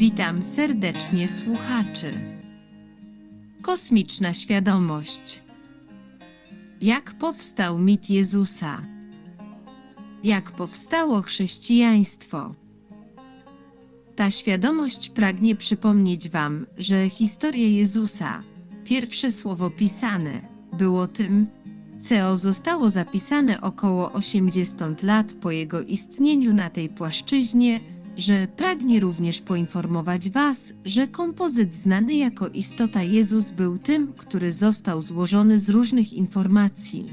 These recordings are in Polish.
Witam serdecznie słuchaczy. Kosmiczna świadomość. Jak powstał mit Jezusa? Jak powstało chrześcijaństwo? Ta świadomość pragnie przypomnieć Wam, że historia Jezusa, pierwsze słowo pisane, było tym, co zostało zapisane około 80 lat po jego istnieniu na tej płaszczyźnie, że pragnie również poinformować Was, że kompozyt znany jako istota Jezus był tym, który został złożony z różnych informacji.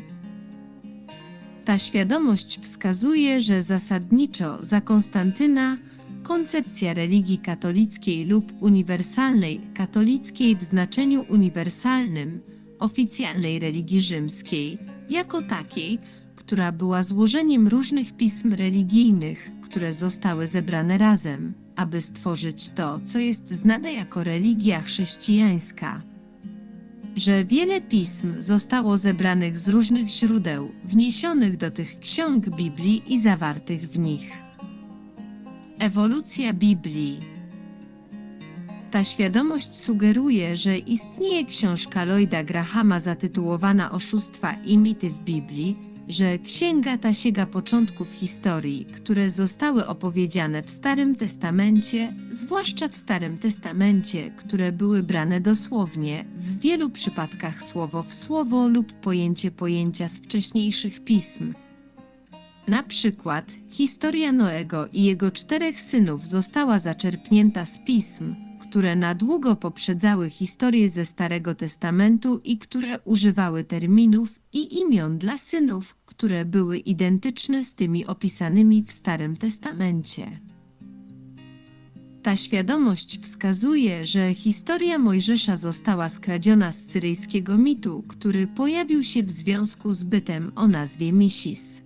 Ta świadomość wskazuje, że zasadniczo za Konstantyna koncepcja religii katolickiej lub uniwersalnej katolickiej w znaczeniu uniwersalnym, oficjalnej religii rzymskiej, jako takiej, która była złożeniem różnych pism religijnych, które zostały zebrane razem, aby stworzyć to, co jest znane jako religia chrześcijańska. Że wiele pism zostało zebranych z różnych źródeł, wniesionych do tych ksiąg Biblii i zawartych w nich. Ewolucja Biblii ta świadomość sugeruje, że istnieje książka Lloyda Grahama zatytułowana Oszustwa i mity w Biblii, że księga ta sięga początków historii, które zostały opowiedziane w Starym Testamencie, zwłaszcza w Starym Testamencie, które były brane dosłownie, w wielu przypadkach słowo w słowo lub pojęcie pojęcia z wcześniejszych pism. Na przykład historia Noego i jego czterech synów została zaczerpnięta z pism, które na długo poprzedzały historię ze Starego Testamentu i które używały terminów i imion dla synów, które były identyczne z tymi opisanymi w Starym Testamencie. Ta świadomość wskazuje, że historia Mojżesza została skradziona z syryjskiego mitu, który pojawił się w związku z bytem o nazwie Misis.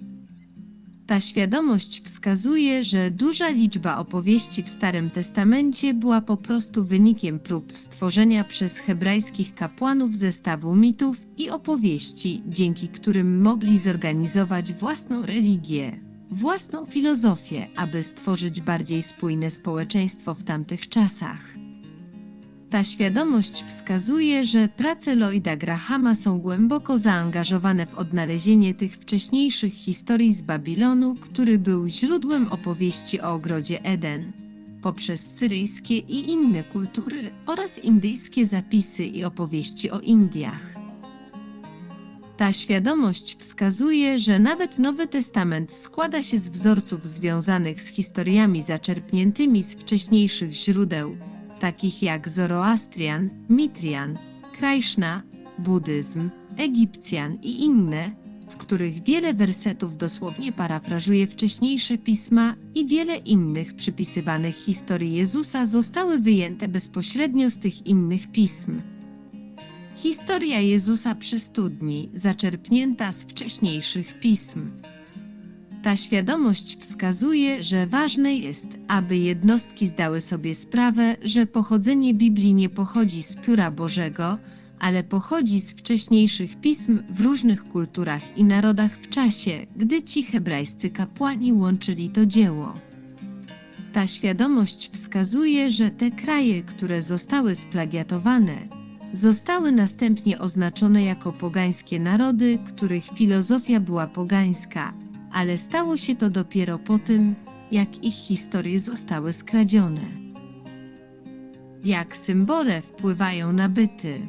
Ta świadomość wskazuje, że duża liczba opowieści w Starym Testamencie była po prostu wynikiem prób stworzenia przez hebrajskich kapłanów zestawu mitów i opowieści, dzięki którym mogli zorganizować własną religię, własną filozofię, aby stworzyć bardziej spójne społeczeństwo w tamtych czasach. Ta świadomość wskazuje, że prace Lloyda Grahama są głęboko zaangażowane w odnalezienie tych wcześniejszych historii z Babilonu, który był źródłem opowieści o ogrodzie Eden, poprzez syryjskie i inne kultury oraz indyjskie zapisy i opowieści o Indiach. Ta świadomość wskazuje, że nawet Nowy Testament składa się z wzorców związanych z historiami zaczerpniętymi z wcześniejszych źródeł, takich jak Zoroastrian, Mitrian, Krajszna, buddyzm, Egipcjan i inne, w których wiele wersetów dosłownie parafrażuje wcześniejsze pisma i wiele innych przypisywanych historii Jezusa zostały wyjęte bezpośrednio z tych innych pism. Historia Jezusa przy studni, zaczerpnięta z wcześniejszych pism. Ta świadomość wskazuje, że ważne jest, aby jednostki zdały sobie sprawę, że pochodzenie Biblii nie pochodzi z pióra Bożego, ale pochodzi z wcześniejszych pism w różnych kulturach i narodach w czasie, gdy ci hebrajscy kapłani łączyli to dzieło. Ta świadomość wskazuje, że te kraje, które zostały splagiatowane, zostały następnie oznaczone jako pogańskie narody, których filozofia była pogańska, ale stało się to dopiero po tym, jak ich historie zostały skradzione. Jak symbole wpływają na byty.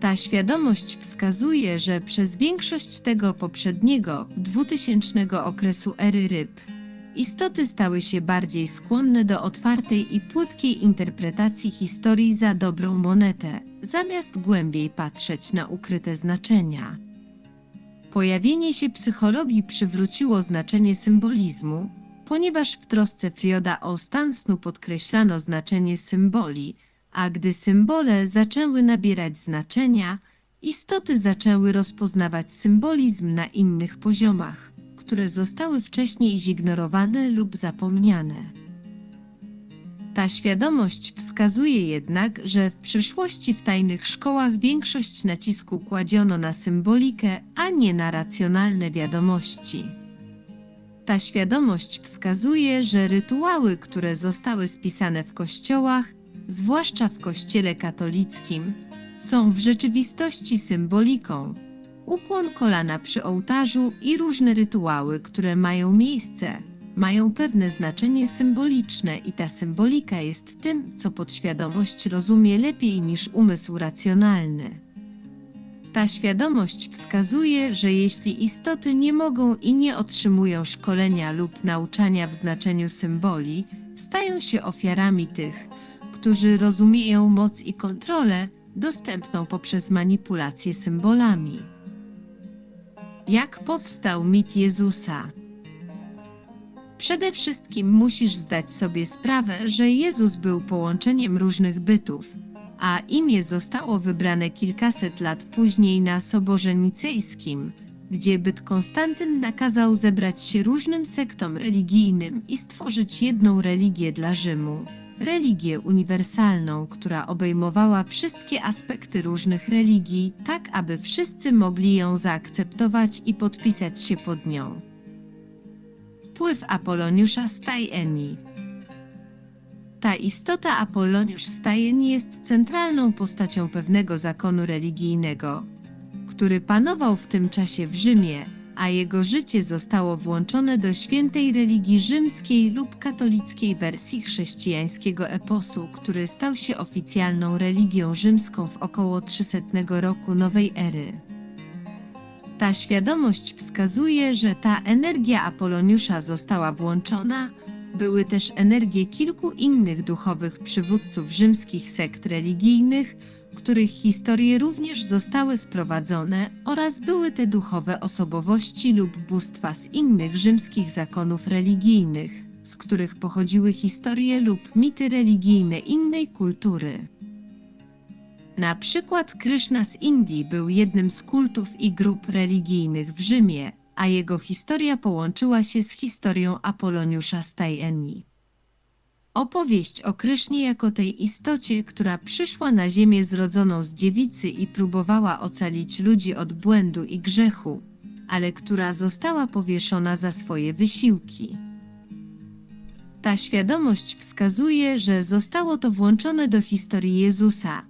Ta świadomość wskazuje, że przez większość tego poprzedniego, dwutysięcznego okresu ery ryb, istoty stały się bardziej skłonne do otwartej i płytkiej interpretacji historii za dobrą monetę, zamiast głębiej patrzeć na ukryte znaczenia. Pojawienie się psychologii przywróciło znaczenie symbolizmu, ponieważ w trosce Frioda o stan snu podkreślano znaczenie symboli, a gdy symbole zaczęły nabierać znaczenia, istoty zaczęły rozpoznawać symbolizm na innych poziomach, które zostały wcześniej zignorowane lub zapomniane. Ta świadomość wskazuje jednak, że w przyszłości w tajnych szkołach większość nacisku kładziono na symbolikę, a nie na racjonalne wiadomości. Ta świadomość wskazuje, że rytuały, które zostały spisane w kościołach, zwłaszcza w kościele katolickim, są w rzeczywistości symboliką. Ukłon kolana przy ołtarzu i różne rytuały, które mają miejsce, mają pewne znaczenie symboliczne i ta symbolika jest tym, co podświadomość rozumie lepiej niż umysł racjonalny. Ta świadomość wskazuje, że jeśli istoty nie mogą i nie otrzymują szkolenia lub nauczania w znaczeniu symboli, stają się ofiarami tych, którzy rozumieją moc i kontrolę dostępną poprzez manipulację symbolami. Jak powstał mit Jezusa? Przede wszystkim musisz zdać sobie sprawę, że Jezus był połączeniem różnych bytów, a imię zostało wybrane kilkaset lat później na Soborze Nicejskim, gdzie byt Konstantyn nakazał zebrać się różnym sektom religijnym i stworzyć jedną religię dla Rzymu. Religię uniwersalną, która obejmowała wszystkie aspekty różnych religii, tak aby wszyscy mogli ją zaakceptować i podpisać się pod nią. Wpływ Apoloniusza Stajeni Ta istota Apoloniusz Stajeni jest centralną postacią pewnego zakonu religijnego, który panował w tym czasie w Rzymie, a jego życie zostało włączone do świętej religii rzymskiej lub katolickiej wersji chrześcijańskiego eposu, który stał się oficjalną religią rzymską w około 300 roku nowej ery. Ta świadomość wskazuje, że ta energia Apoloniusza została włączona, były też energie kilku innych duchowych przywódców rzymskich sekt religijnych, których historie również zostały sprowadzone, oraz były te duchowe osobowości lub bóstwa z innych rzymskich zakonów religijnych, z których pochodziły historie lub mity religijne innej kultury. Na przykład Kryszna z Indii był jednym z kultów i grup religijnych w Rzymie, a jego historia połączyła się z historią Apoloniusza Stajeni. Opowieść o Krysznie jako tej istocie, która przyszła na ziemię zrodzoną z dziewicy i próbowała ocalić ludzi od błędu i grzechu, ale która została powieszona za swoje wysiłki. Ta świadomość wskazuje, że zostało to włączone do historii Jezusa,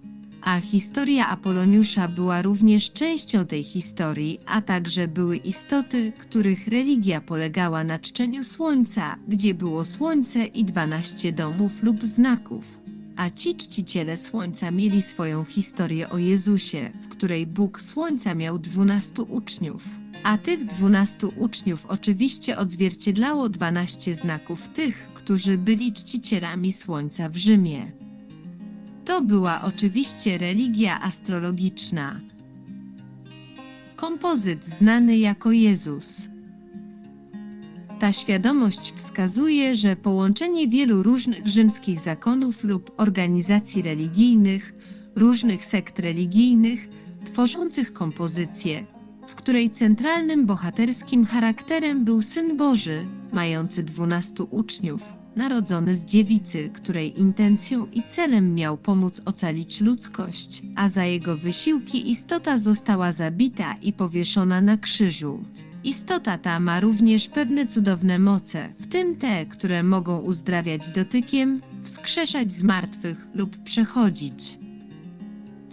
a historia Apoloniusza była również częścią tej historii, a także były istoty, których religia polegała na czczeniu słońca, gdzie było słońce i 12 domów lub znaków. A ci czciciele słońca mieli swoją historię o Jezusie, w której Bóg słońca miał 12 uczniów. A tych 12 uczniów oczywiście odzwierciedlało 12 znaków tych, którzy byli czcicielami słońca w Rzymie. To była oczywiście religia astrologiczna. Kompozyt znany jako Jezus. Ta świadomość wskazuje, że połączenie wielu różnych rzymskich zakonów lub organizacji religijnych, różnych sekt religijnych, tworzących kompozycję, w której centralnym bohaterskim charakterem był Syn Boży, mający dwunastu uczniów, narodzony z dziewicy, której intencją i celem miał pomóc ocalić ludzkość, a za jego wysiłki istota została zabita i powieszona na krzyżu. Istota ta ma również pewne cudowne moce, w tym te, które mogą uzdrawiać dotykiem, wskrzeszać zmartwych lub przechodzić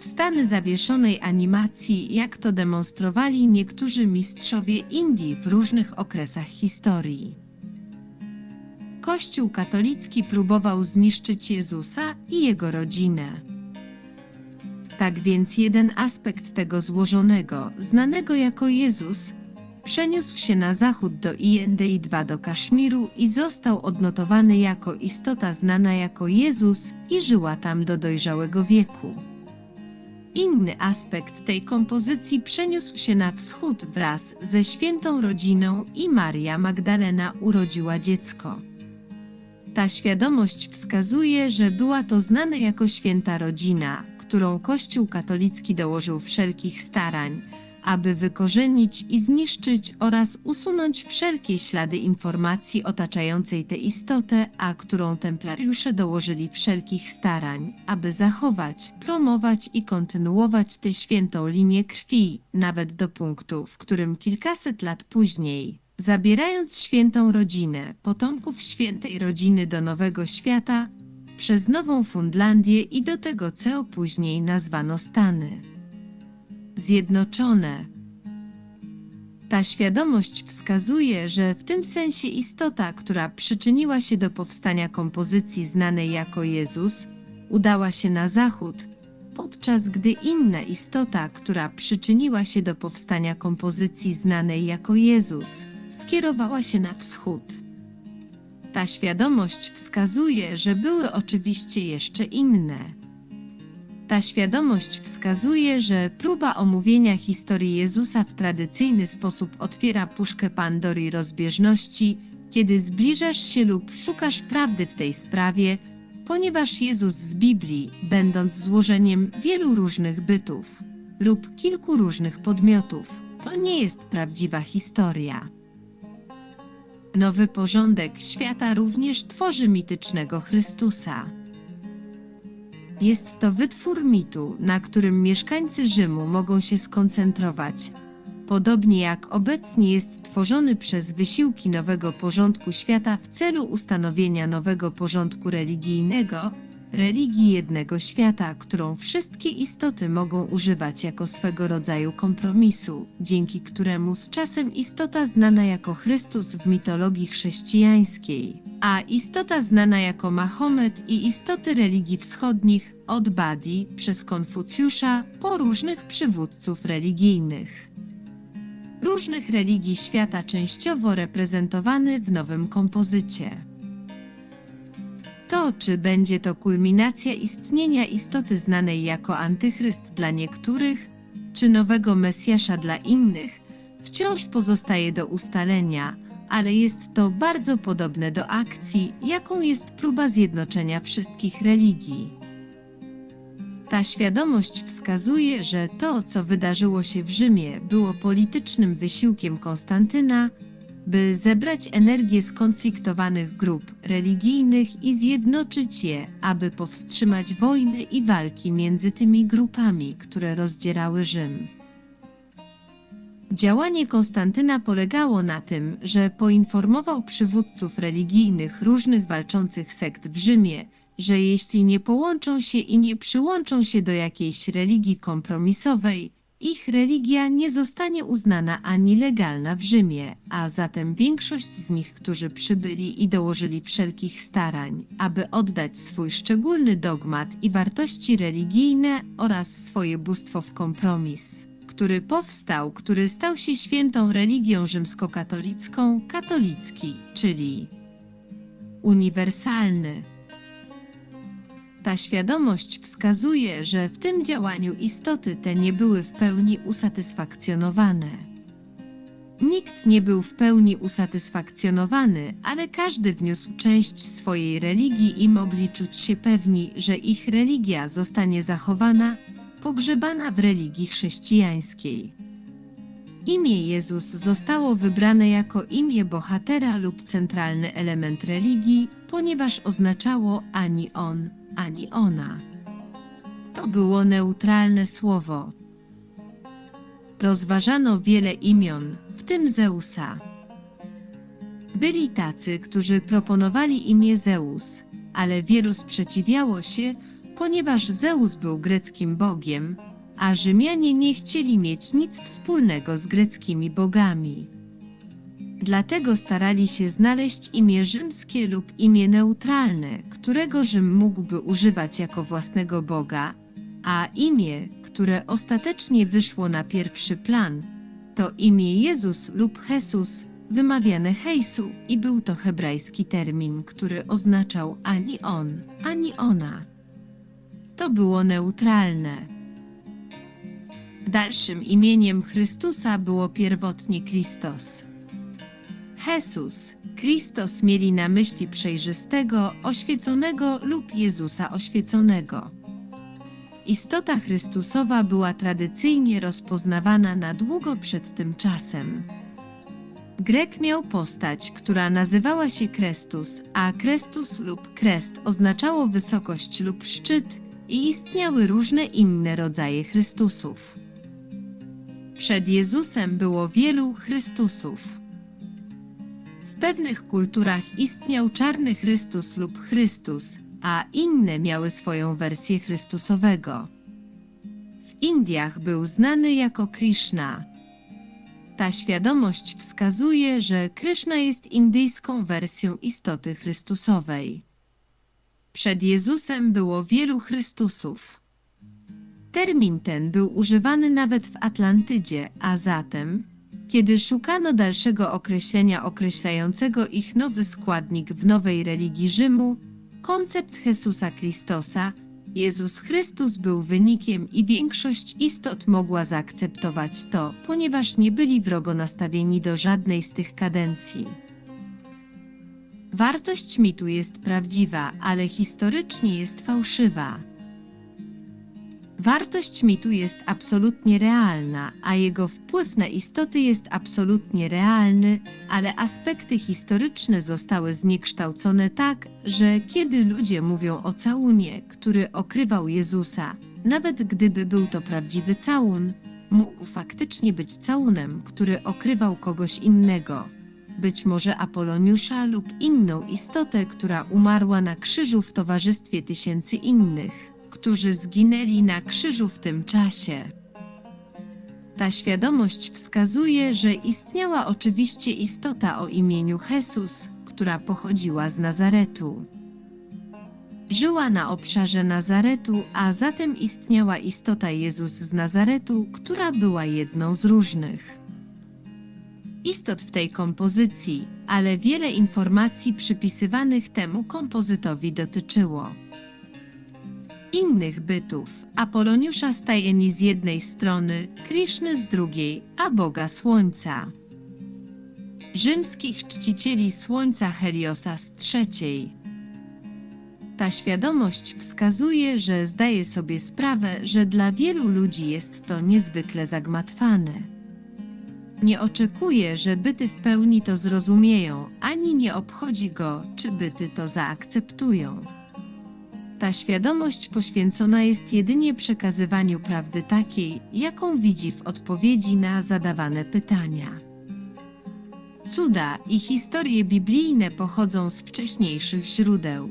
w stany zawieszonej animacji, jak to demonstrowali niektórzy mistrzowie Indii w różnych okresach historii. Kościół katolicki próbował zniszczyć Jezusa i jego rodzinę. Tak więc jeden aspekt tego złożonego, znanego jako Jezus, przeniósł się na zachód do Indy i dwa do Kaszmiru i został odnotowany jako istota znana jako Jezus i żyła tam do dojrzałego wieku. Inny aspekt tej kompozycji przeniósł się na wschód wraz ze świętą rodziną i Maria Magdalena urodziła dziecko. Ta świadomość wskazuje, że była to znana jako święta rodzina, którą Kościół katolicki dołożył wszelkich starań, aby wykorzenić i zniszczyć oraz usunąć wszelkie ślady informacji otaczającej tę istotę, a którą templariusze dołożyli wszelkich starań, aby zachować, promować i kontynuować tę świętą linię krwi, nawet do punktu, w którym kilkaset lat później zabierając świętą rodzinę, potomków świętej rodziny do Nowego Świata, przez Nową Fundlandię i do tego, co później nazwano Stany Zjednoczone. Ta świadomość wskazuje, że w tym sensie istota, która przyczyniła się do powstania kompozycji znanej jako Jezus, udała się na zachód, podczas gdy inna istota, która przyczyniła się do powstania kompozycji znanej jako Jezus, skierowała się na wschód. Ta świadomość wskazuje, że były oczywiście jeszcze inne. Ta świadomość wskazuje, że próba omówienia historii Jezusa w tradycyjny sposób otwiera puszkę Pandory rozbieżności, kiedy zbliżasz się lub szukasz prawdy w tej sprawie, ponieważ Jezus z Biblii, będąc złożeniem wielu różnych bytów lub kilku różnych podmiotów, to nie jest prawdziwa historia. Nowy porządek świata również tworzy mitycznego Chrystusa. Jest to wytwór mitu, na którym mieszkańcy Rzymu mogą się skoncentrować. Podobnie jak obecnie jest tworzony przez wysiłki nowego porządku świata w celu ustanowienia nowego porządku religijnego, religii jednego świata, którą wszystkie istoty mogą używać jako swego rodzaju kompromisu, dzięki któremu z czasem istota znana jako Chrystus w mitologii chrześcijańskiej, a istota znana jako Mahomet i istoty religii wschodnich od Badi przez Konfucjusza po różnych przywódców religijnych. Różnych religii świata częściowo reprezentowany w nowym kompozycie. To, czy będzie to kulminacja istnienia istoty znanej jako antychryst dla niektórych, czy nowego Mesjasza dla innych, wciąż pozostaje do ustalenia, ale jest to bardzo podobne do akcji, jaką jest próba zjednoczenia wszystkich religii. Ta świadomość wskazuje, że to, co wydarzyło się w Rzymie, było politycznym wysiłkiem Konstantyna, by zebrać energię skonfliktowanych grup religijnych i zjednoczyć je, aby powstrzymać wojny i walki między tymi grupami, które rozdzierały Rzym. Działanie Konstantyna polegało na tym, że poinformował przywódców religijnych różnych walczących sekt w Rzymie, że jeśli nie połączą się i nie przyłączą się do jakiejś religii kompromisowej, ich religia nie zostanie uznana ani legalna w Rzymie, a zatem większość z nich, którzy przybyli i dołożyli wszelkich starań, aby oddać swój szczególny dogmat i wartości religijne oraz swoje bóstwo w kompromis, który powstał, który stał się świętą religią rzymskokatolicką, katolicki, czyli uniwersalny. Ta świadomość wskazuje, że w tym działaniu istoty te nie były w pełni usatysfakcjonowane. Nikt nie był w pełni usatysfakcjonowany, ale każdy wniósł część swojej religii i mogli czuć się pewni, że ich religia zostanie zachowana, pogrzebana w religii chrześcijańskiej. Imię Jezus zostało wybrane jako imię bohatera lub centralny element religii, ponieważ oznaczało ani on, ani ona. To było neutralne słowo. Rozważano wiele imion, w tym Zeusa. Byli tacy, którzy proponowali imię Zeus, ale wielu sprzeciwiało się, ponieważ Zeus był greckim bogiem, a Rzymianie nie chcieli mieć nic wspólnego z greckimi bogami. Dlatego starali się znaleźć imię rzymskie lub imię neutralne, którego Rzym mógłby używać jako własnego Boga, a imię, które ostatecznie wyszło na pierwszy plan, to imię Jezus lub Jesus, wymawiane Hejsu i był to hebrajski termin, który oznaczał ani on, ani ona. To było neutralne. Dalszym imieniem Chrystusa było pierwotnie Christos. Jesus, Chrystus mieli na myśli przejrzystego, oświeconego lub Jezusa oświeconego. Istota Chrystusowa była tradycyjnie rozpoznawana na długo przed tym czasem. Grek miał postać, która nazywała się Krestus, a Krestus lub Krest oznaczało wysokość lub szczyt i istniały różne inne rodzaje Chrystusów. Przed Jezusem było wielu Chrystusów. Pewnych kulturach istniał czarny Chrystus lub Chrystus, a inne miały swoją wersję Chrystusowego. W Indiach był znany jako Krishna. Ta świadomość wskazuje, że Krishna jest indyjską wersją istoty Chrystusowej. Przed Jezusem było wielu Chrystusów. Termin ten był używany nawet w Atlantydzie, a zatem, kiedy szukano dalszego określenia określającego ich nowy składnik w nowej religii Rzymu, koncept Jezusa Chrystosa, Jezus Chrystus był wynikiem i większość istot mogła zaakceptować to, ponieważ nie byli wrogo nastawieni do żadnej z tych kadencji. Wartość mitu jest prawdziwa, ale historycznie jest fałszywa. Wartość mitu jest absolutnie realna, a jego wpływ na istoty jest absolutnie realny, ale aspekty historyczne zostały zniekształcone tak, że kiedy ludzie mówią o całunie, który okrywał Jezusa, nawet gdyby był to prawdziwy całun, mógł faktycznie być całunem, który okrywał kogoś innego. Być może Apoloniusza lub inną istotę, która umarła na krzyżu w towarzystwie tysięcy innych którzy zginęli na krzyżu w tym czasie. Ta świadomość wskazuje, że istniała oczywiście istota o imieniu Jesus, która pochodziła z Nazaretu. Żyła na obszarze Nazaretu, a zatem istniała istota Jezus z Nazaretu, która była jedną z różnych istot w tej kompozycji, ale wiele informacji przypisywanych temu kompozytowi dotyczyło innych bytów, Apoloniusza Stajeni z jednej strony, Krishny z drugiej, a Boga Słońca. Rzymskich czcicieli Słońca Heliosa z trzeciej. Ta świadomość wskazuje, że zdaje sobie sprawę, że dla wielu ludzi jest to niezwykle zagmatwane. Nie oczekuje, że byty w pełni to zrozumieją, ani nie obchodzi go, czy byty to zaakceptują. Ta świadomość poświęcona jest jedynie przekazywaniu prawdy takiej, jaką widzi w odpowiedzi na zadawane pytania. Cuda i historie biblijne pochodzą z wcześniejszych źródeł.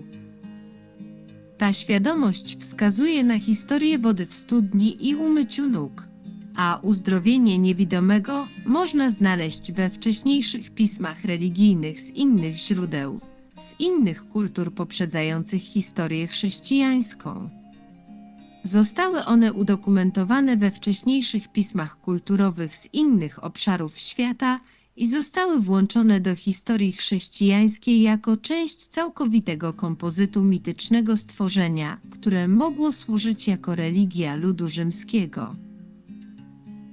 Ta świadomość wskazuje na historię wody w studni i umyciu nóg, a uzdrowienie niewidomego można znaleźć we wcześniejszych pismach religijnych z innych źródeł z innych kultur poprzedzających historię chrześcijańską. Zostały one udokumentowane we wcześniejszych pismach kulturowych z innych obszarów świata i zostały włączone do historii chrześcijańskiej jako część całkowitego kompozytu mitycznego stworzenia, które mogło służyć jako religia ludu rzymskiego.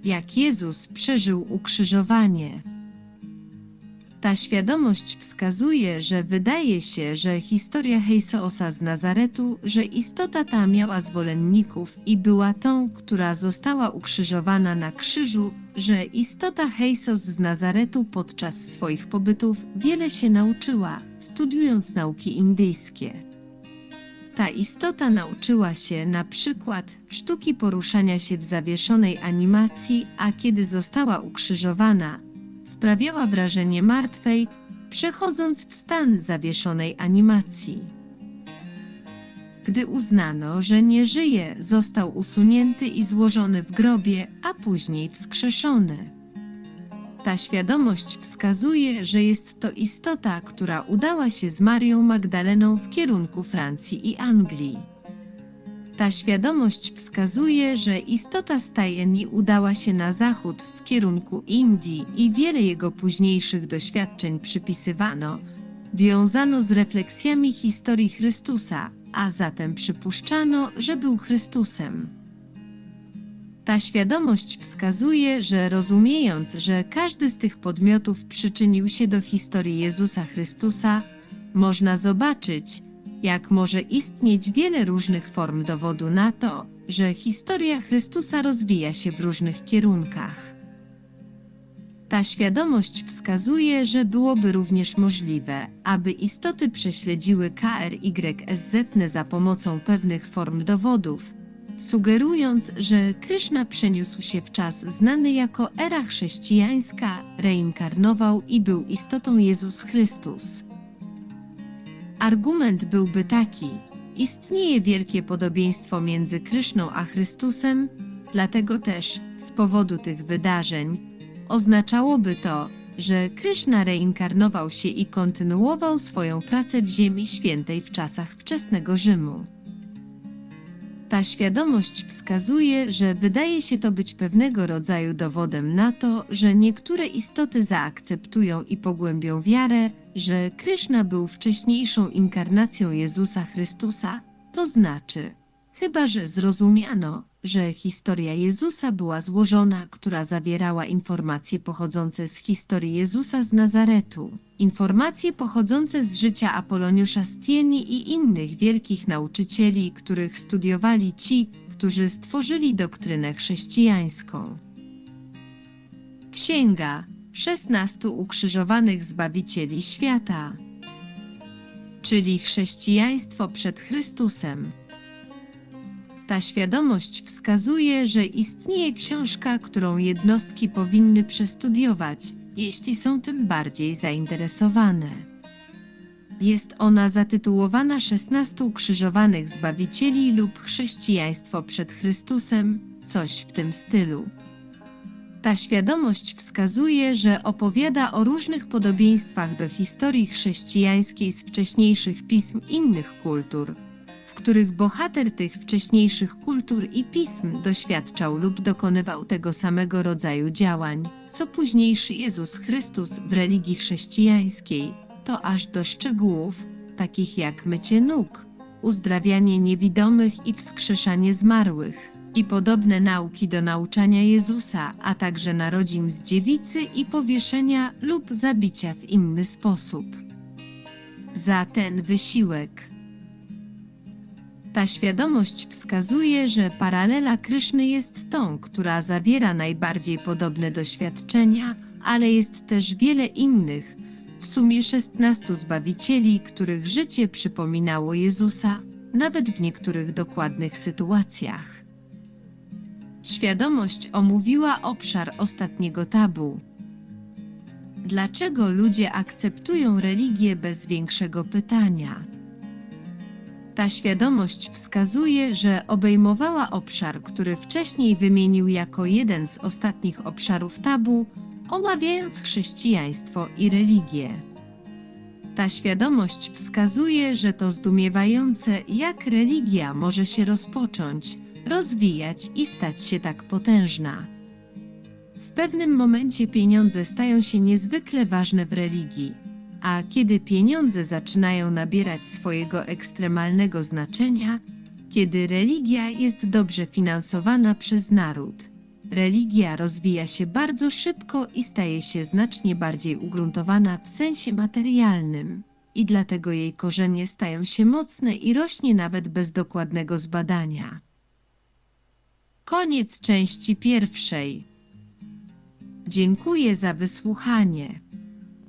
Jak Jezus przeżył ukrzyżowanie. Ta świadomość wskazuje, że wydaje się, że historia Hejsoosa z Nazaretu, że istota ta miała zwolenników i była tą, która została ukrzyżowana na krzyżu, że istota Hejsos z Nazaretu podczas swoich pobytów wiele się nauczyła, studiując nauki indyjskie. Ta istota nauczyła się na przykład sztuki poruszania się w zawieszonej animacji, a kiedy została ukrzyżowana, sprawiała wrażenie martwej, przechodząc w stan zawieszonej animacji. Gdy uznano, że nie żyje, został usunięty i złożony w grobie, a później wskrzeszony. Ta świadomość wskazuje, że jest to istota, która udała się z Marią Magdaleną w kierunku Francji i Anglii. Ta świadomość wskazuje, że istota Stajeni udała się na zachód w kierunku Indii i wiele jego późniejszych doświadczeń przypisywano, wiązano z refleksjami historii Chrystusa, a zatem przypuszczano, że był Chrystusem. Ta świadomość wskazuje, że rozumiejąc, że każdy z tych podmiotów przyczynił się do historii Jezusa Chrystusa, można zobaczyć, jak może istnieć wiele różnych form dowodu na to, że historia Chrystusa rozwija się w różnych kierunkach. Ta świadomość wskazuje, że byłoby również możliwe, aby istoty prześledziły KRYSZ za pomocą pewnych form dowodów, sugerując, że Kryszna przeniósł się w czas znany jako era chrześcijańska, reinkarnował i był istotą Jezus Chrystus. Argument byłby taki: istnieje wielkie podobieństwo między Kryszną a Chrystusem, dlatego też z powodu tych wydarzeń oznaczałoby to, że Kryszna reinkarnował się i kontynuował swoją pracę w Ziemi Świętej w czasach wczesnego Rzymu. Ta świadomość wskazuje, że wydaje się to być pewnego rodzaju dowodem na to, że niektóre istoty zaakceptują i pogłębią wiarę, że Kryszna był wcześniejszą inkarnacją Jezusa Chrystusa, to znaczy, chyba że zrozumiano, że historia Jezusa była złożona, która zawierała informacje pochodzące z historii Jezusa z Nazaretu, informacje pochodzące z życia Apoloniusza z Tieni i innych wielkich nauczycieli, których studiowali ci, którzy stworzyli doktrynę chrześcijańską. Księga 16 ukrzyżowanych Zbawicieli Świata, czyli chrześcijaństwo przed Chrystusem. Ta świadomość wskazuje, że istnieje książka, którą jednostki powinny przestudiować, jeśli są tym bardziej zainteresowane. Jest ona zatytułowana 16 ukrzyżowanych Zbawicieli lub Chrześcijaństwo przed Chrystusem, coś w tym stylu. Ta świadomość wskazuje, że opowiada o różnych podobieństwach do historii chrześcijańskiej z wcześniejszych pism innych kultur, których bohater tych wcześniejszych kultur i pism doświadczał lub dokonywał tego samego rodzaju działań, co późniejszy Jezus Chrystus w religii chrześcijańskiej, to aż do szczegółów, takich jak mycie nóg, uzdrawianie niewidomych i wskrzeszanie zmarłych i podobne nauki do nauczania Jezusa, a także narodzin z dziewicy i powieszenia lub zabicia w inny sposób. Za ten wysiłek. Ta świadomość wskazuje, że paralela Kryszny jest tą, która zawiera najbardziej podobne doświadczenia, ale jest też wiele innych, w sumie 16 zbawicieli, których życie przypominało Jezusa, nawet w niektórych dokładnych sytuacjach. Świadomość omówiła obszar ostatniego tabu. Dlaczego ludzie akceptują religię bez większego pytania? Ta świadomość wskazuje, że obejmowała obszar, który wcześniej wymienił jako jeden z ostatnich obszarów tabu, omawiając chrześcijaństwo i religię. Ta świadomość wskazuje, że to zdumiewające, jak religia może się rozpocząć, rozwijać i stać się tak potężna. W pewnym momencie pieniądze stają się niezwykle ważne w religii, a kiedy pieniądze zaczynają nabierać swojego ekstremalnego znaczenia, kiedy religia jest dobrze finansowana przez naród. Religia rozwija się bardzo szybko i staje się znacznie bardziej ugruntowana w sensie materialnym, i dlatego jej korzenie stają się mocne i rośnie nawet bez dokładnego zbadania. Koniec części pierwszej. Dziękuję za wysłuchanie.